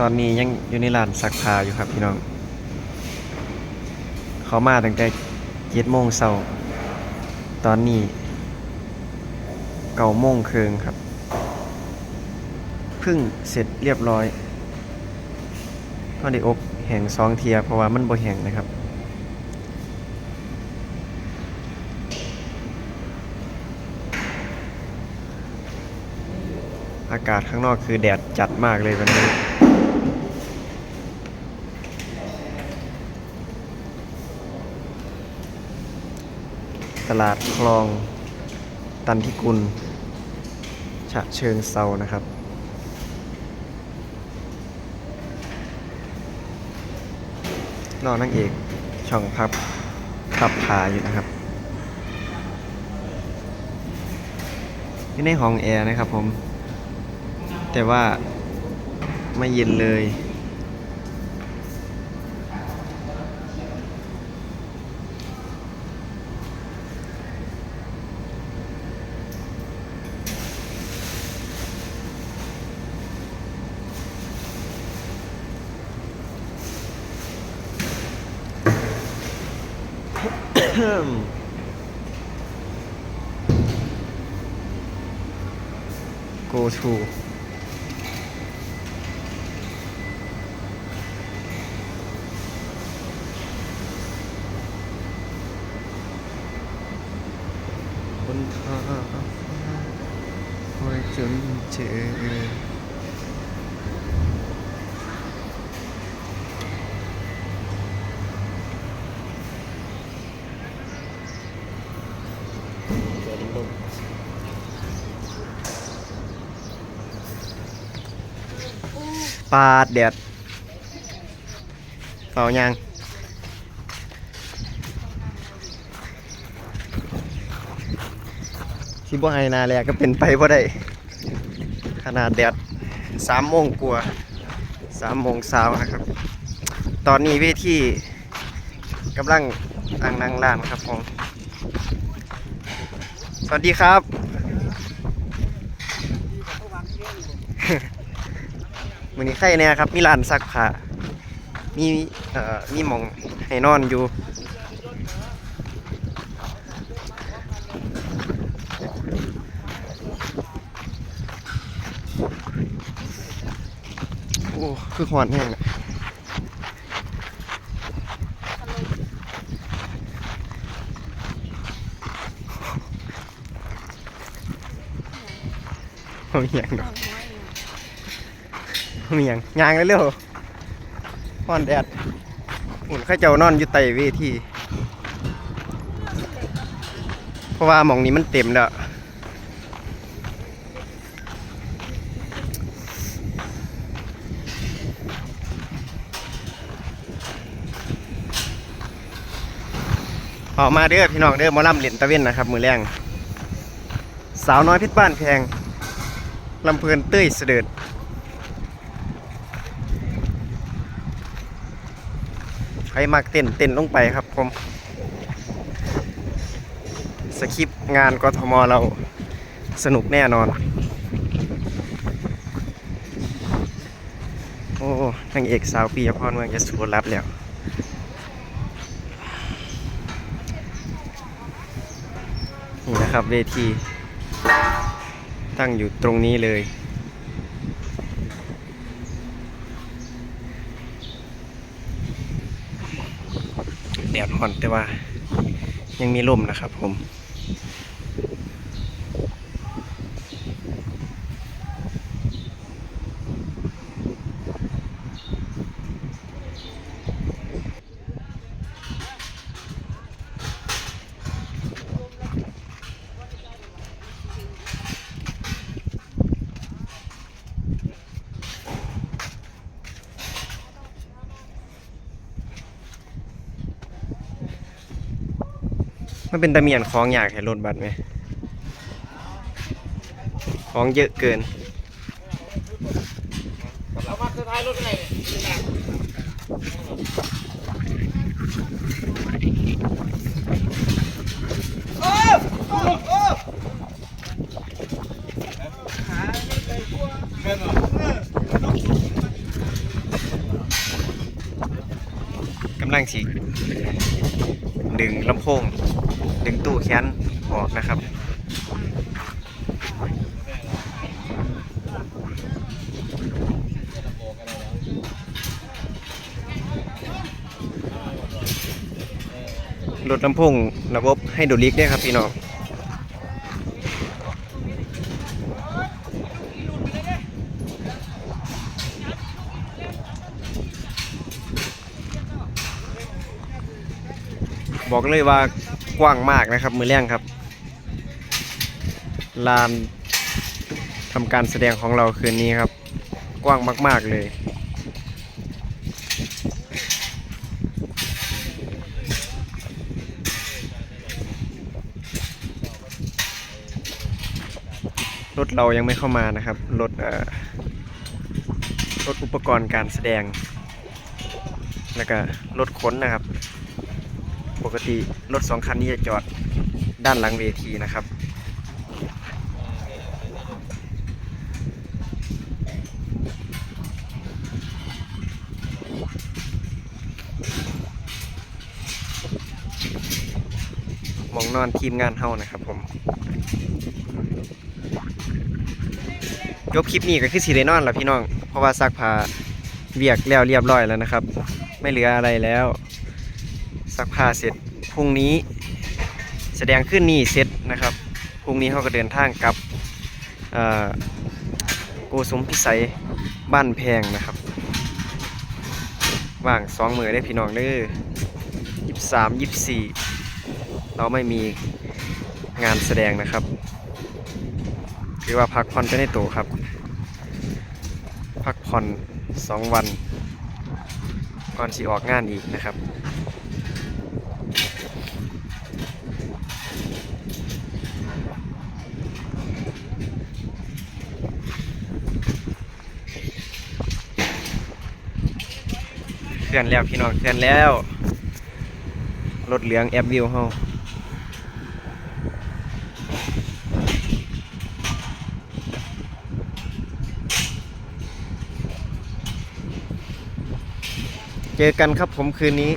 ตอนนี้ยังอยู่ในร้านซักผ้าอยู่ครับพี่น้อง เขามาตั้งแต่เจ็ดโมงเช้าตอนนี้เก้าโมงครึ่งครับ เพิ่งเสร็จเรียบร้อยก็ได้อบแห้งสองเทียเพราะว่ามันบ่แห้งนะครับ อากาศข้างนอกคือแดดจัดมากเลยวันนี้ ตลาดคลองตันทิกุล ฉะเชิงเซานะครับ นอกนั่งเอก ช่องพับพับขาอยู่นะครับอยู่ในห้องแอร์นะครับผม แต่ว่าไม่เย็นเลย go to บนทางคอยจนเจอ ปาดแดดเป่ายังที่บ่ไฮนาแลก็เป็นไปบ่ได้ ขนาดแดดสามโมงกว่าสามโมงเช้านะครับ ตอนนี้เวทีกำลังตั้งนั่งร้านครับผมสวัสดีครับ มือนี้ใครเนี่ยครับ มีร้านซักผ้ามีเอ่อมีหมองให้นอนอยู่โอ้คือหอนแห้งอะเอาเหี้ยงดอก มีอย่างยางเร็วๆฮอนแดดหุ่นข้าเจ้านอนอยู่ใต้เวทีเพราะว่าหมองนี้มันเต็มแล้วออกมาเด้อพี่น้องเด้อมอลำเหรียญตะเวนนะครับ มือแรงสาวน้อยพิษบ้านแพงลำเพลินเต้ยเสด็จ ใครมักเต้นเต้นลงไปครับผม สคริปต์งานกทมเราสนุกแน่นอน โอ้นางเอกสาวปียพรเมืองยโสรับแล้วนี่นะครับเวที ตั้งอยู่ตรงนี้เลย แดดอ่อนแต่ว่ายังมีลมนะครับผม มันเป็นตะเมียนคล้องอยากเห็นรถบัสไหมคล้องเยอะเกินกำลังฉีดึงลำโพง ดึงตู้แขนออกนะครับ รถลำโพงระบบให้ดูลิกด้วยครับพี่น้องบอกเลยว่า กว้างมากนะครับ มือแรงครับ ลานทำการแสดงของเราคืนนี้ครับ กว้างมาก ๆเลย รถเรายังไม่เข้ามานะครับ รถเอ่อรถอุปกรณ์การแสดง แล้วก็รถขนนะครับ ปกติรถสองคันนี้จะจอดด้านหลังเวทีนะครับมองนอนทีมงานเฮานะครับผมยกคลิปนี้ก็คือสีเดนอนแล้วพี่น้อง เพราะว่าซักผ้าเวียกแล้วเรียบร้อยแล้วนะครับ ไม่เหลืออะไรแล้ว ซักผ้าเสร็จพรุ่งนี้แสดงขึ้นนี่เสร็จนะครับพรุ่งนี้เขาก็เดินทางกลับโกสมพิสัยบ้านแพงนะครับว่างสองมือได้พี่น้องเด้อยี่สามยี่สี่เราไม่มีงานแสดงนะครับถือว่าพักผ่อนไปในตัวครับ พักผ่อนสองวัน ก่อนสิออกงานอีกนะครับ ลื่อนแล้วพี่น้องเคลื่อนแล้วรถเหลืองแอปวิวเฮาเจอกันครับผมคืนนี้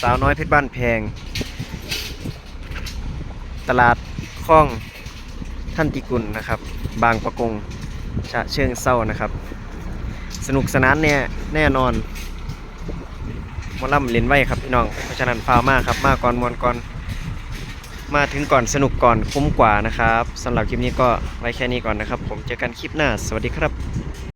สาวน้อยเพชรบ้านแพง ตลาดคลองท่านติกุลนะครับ บางประกงฉะเชิงเศร้านะครับ สนุกสนานเนี่ยแน่นอน มอลำเล่นไว้ครับพี่น้องเพราะฉะนั้นฟาวมากครับมาก่อนมวนก่อนมาถึงก่อนสนุกก่อนคุ้มกว่านะครับสำหรับคลิปนี้ก็ไว้แค่นี้ก่อนนะครับ ผมเจอกันคลิปหน้า สวัสดีครับ